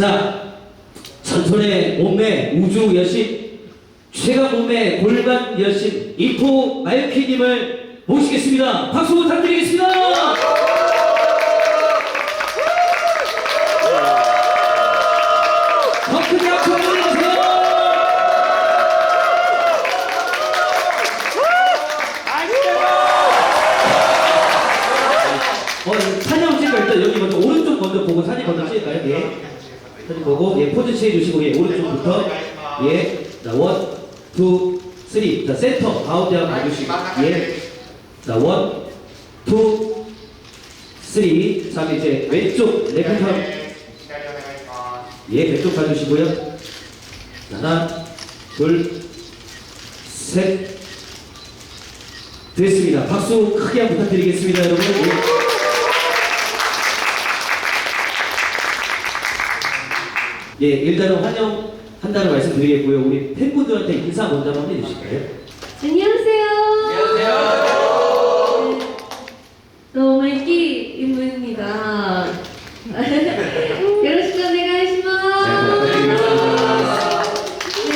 자, 전설의 몸매 우주 여신, 최강 몸매 골반 여신 이포 마유키님을 모시겠습니다. 박수 부탁드리겠습니다. 보고 예 포즈 취해 주시고 예 오른쪽부터 예. 자 원, 투, 쓰리. 자 센터 가운데 한번 봐주시고 예. 자 원, 투, 쓰리. 자 이제 왼쪽 레프트 한 예, 왼쪽 봐주시고요. 자, 하나, 둘, 셋. 됐습니다. 박수 크게 부탁드리겠습니다, 여러분. 예, 예 일단은 환영한다는 말씀드리겠고요. 우리 팬분들한테 인사 먼저 한번 해주실까요? 안녕하세요. 네, 또 마이키 임무입니다.よろしくお願いします。ね、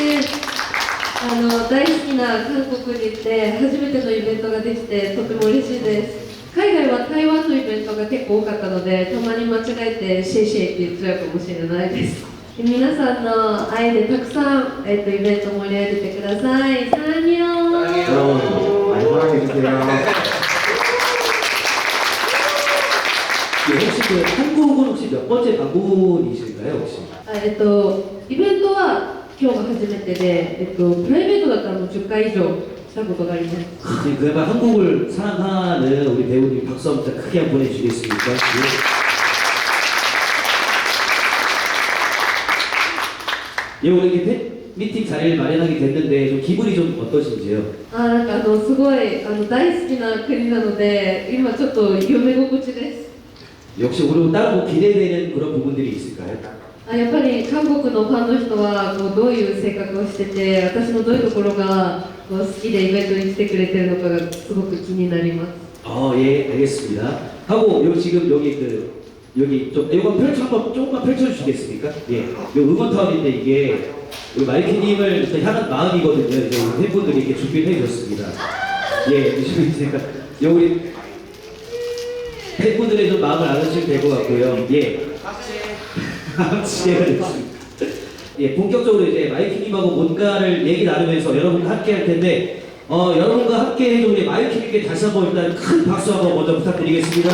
あの大好きな韓国に行って初めてのイベントができてとても嬉しいです。海外は台湾のイベントが結構多かったのでたまに間違えてシェイシェイって言っちゃうかもしれないです。 で皆さんの愛でたくさん、えっとイベント盛り上げてください。サンニョン 여러분 많이 사랑해주세요. 예, 혹시 그 한국은 혹시 몇 번째 방문이실까요, 혹시? あえっと、イベントは今日が初めてで、えっと、プライベートだったらもう10回以上したことがあります。 예, 그야말로 한국을 사랑하는 우리 배우님 박수 한번 크게 한번 보내주시겠습니까? 예. 예, 오늘 이렇게 팬 미팅 자리를 마련하게 됐는데 좀 기분이 좀 어떠신지요? あーなんかあのすごいあの大好きな国なので、今ちょっと夢心地です。 역시 오늘 따로 뭐 기대되는 그런 부분들이 있을까요? あやっぱり韓国のファンの人はこうどういう性格をしてて、私のどういうところがこう好きでイベントに来てくれてるのかがすごく気になります。 어, 예, 알겠습니다. 하고 요 지금 여기 그 여기 좀 이거 펼쳐 한번 조금만 펼쳐 주시겠습니까? 예, 요 응원 타운인데 이게 우리 마이키님을 또 향한 마음이거든요. 이제 팬분들이 이렇게 준비를 해주셨습니다. 예, 주시니까 요 우리 팬분들의 좀 마음을 알아주시면 될 것 같고요. 예. 됐습니다. 예, 본격적으로 이제 마이키님하고 뭔가를 얘기 나누면서 여러분과 함께 할 텐데, 어, 여러분과 함께 해준 우리 마이키님께 다시 한번 일단 큰 박수 한번 먼저 부탁드리겠습니다.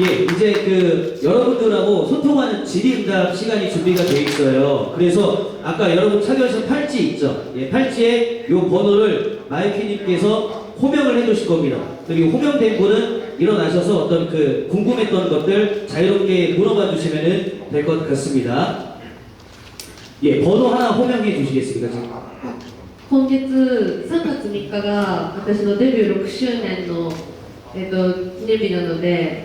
예, 이제 그 여러분들하고 소통하는 질의응답 시간이 준비가 돼 있어요. 그래서 아까 여러분 착용하신 팔찌 있죠? 예, 팔찌에 요 번호를 마이키님께서 호명을 해주실 겁니다. 그리고 호명된 분은 일어나셔서 어떤 그 궁금했던 것들 자유롭게 물어봐 주시면 될 것 같습니다. 예, 번호 하나 호명해 주시겠습니까? 지금? 今月3月3日が私のデビュー6周年の、えっと記念日なので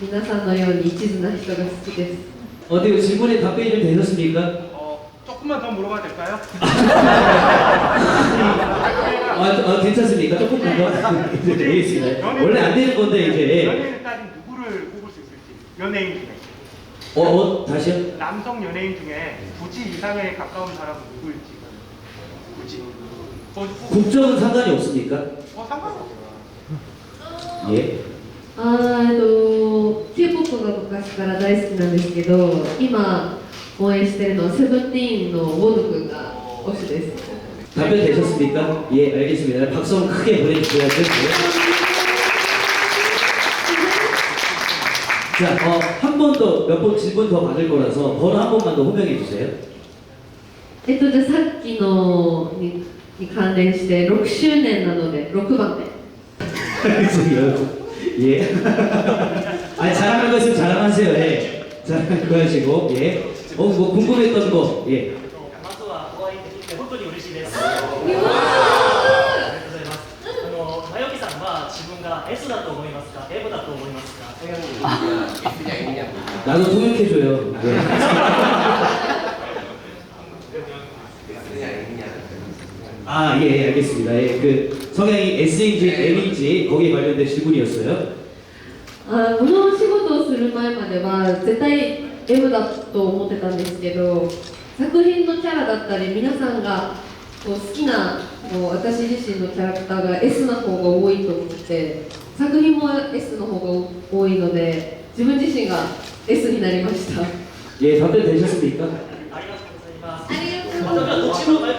皆さんのように一途な人が好きです 어때요 질문에 답변이 좀 되셨습니까? 어, 조금만 더 물어봐도 될까요? 아, 아 괜찮습니까? 조금 더 네, 알겠습니다 원래 안 되는 건데 이제 연예인을 따진 누구를 꼽을 수 있을지. 연예인 중에. 어, 어 다시요? 남성 연예인 중에 굳이 이상형에 가까운 사람은 누구일지. 굳이. 어, 어, 국적은 상관이 없습니까? 어 상관없어요. 예 あーえっと K-POP が昔 から大好きなんですけど今応援してるのはセブンティーンのウォヌ君が推しです 답변 되셨습니까? 예 알겠습니다 박수 한번 크게 보내주셔야죠 자, 어, 한 번 더, 몇 번 질문 더 받을 거라서 번호 한 번만 더 호명해 주세요. えっとじゃあさっきのにに関連して6周年なので6番で 알겠습니다. 예. 아, 아니 자랑할 거 있으면 자랑하세요. 예. 자랑할 거 하시고 예. 어 뭐 궁금했던 거 예. まずはお会いできて本当に嬉しいです。ありがとうございます。あの、まよきさんは自分が S だと思いますか M だと思いますか 나도 통역해줘요. 예. 아, 예, 예, 알겠습니다. 예, 그 성향이 S인지 M인지 거기에 관련된 질문이었어요. あこのお仕事をする前までは絶対 M だと思ってたんですけど作品のキャラだったり皆さんがこう好きなこう私自身のキャラクターが S な方が多いと思って作品も S の方が多いので自分自身が S になりました。ありがとうございます。ありがとうございます。う、あ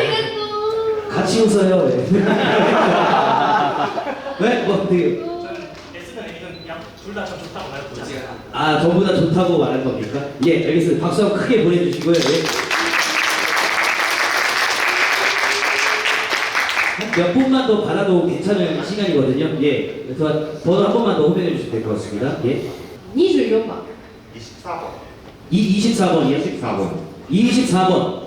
りがとう。勝ちよさ。え、둘다 좀 좋다고 말했잖아요. 아 전부 다 좋다고 말한 겁니까? 예, 알겠습니다. 박수 한번 크게 보내주시고요. 예. 몇 분만 더 받아도 괜찮은 시간이거든요. 예, 그래서 번호 한 번만 더 호명해 주시면 될 것 같습니다. 예, 24番 24번. 이 24번이요. 24번. 24번.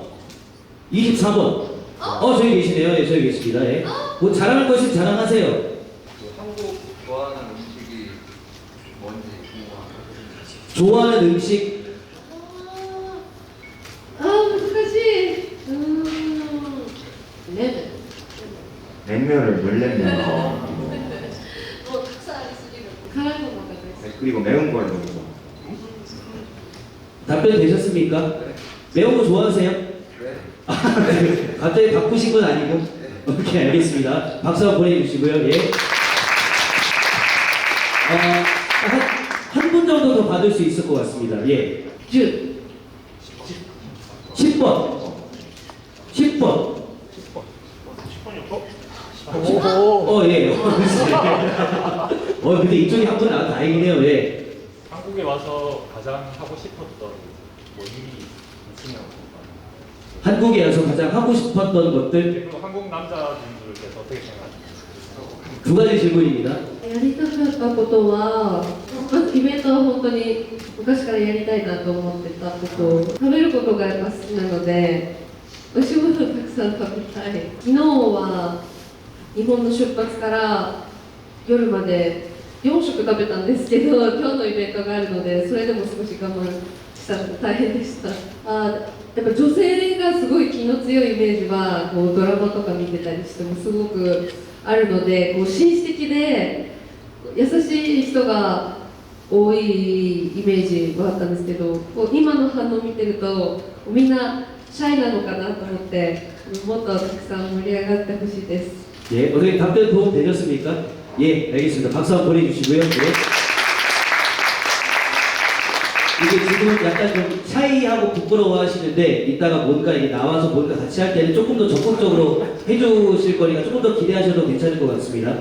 24번. 어, 저기 계시네요. 예, 저기 계십니다. 예. 뭐 자랑할 거 있으면 자랑하세요. 그 한국 좋아하는 음식이 뭔지 궁금합니다. 좋아하는 음식 아, 어떡하지? 음, 레몬. 냉면을 물냉면 뭐, 어, 닭살 쓰기로. 가라고 뭐 먹어야 그리고 매운 거 먹어서 답변 되셨습니까? 네. 매운 거 좋아하세요? 네. 아, 네. 갑자기 바꾸신 건 아니고 네. 오케이 알겠습니다 박수 한번 보내주시고요 예. 어, 정도 더 받을 수 있을 것 같습니다. 예. 10 10번. 10번. 10번이요? 어, 예. 어, 근데 이쪽이 한 분 나와 다행이네요. 예. 한국에 와서 가장 하고 싶었던 뭐 일이 있으면 한국에 와서 가장 하고 싶었던 것들 그리고 한국 남자분들께서 어떻게 생각하십니까? 두 가지 질문입니다. やりたかったことは、まず イベントは本当に昔からやりたいなと思ってたこと、食べることがやっぱ好きなので、美味しいものをたくさん食べたい。昨日は日本の出発から夜まで4食食べたんですけど、今日のイベントがあるので、それでも少し我慢したので大変でした。あやっぱ女性がすごい気の強いイメージはこうドラマとか見てたりしてもすごくあるのでこう紳士的で優しい人が多いイメージはあったんですけどこう今の反応を見てるとみんなシャイなのかなと思ってもっとたくさん盛り上がってほしいです 예, 어떻게 답변 도움 되셨습니까? 예, 알겠습니다. 박수 한번 보내주시고요. 네. 이게 지금 약간 좀 샤이하고 부끄러워 하시는데 이따가 뭔가 이게 나와서 뭔가 같이 할 때는 조금 더 적극적으로 해주실 거니까 조금 더 기대하셔도 괜찮을 것 같습니다.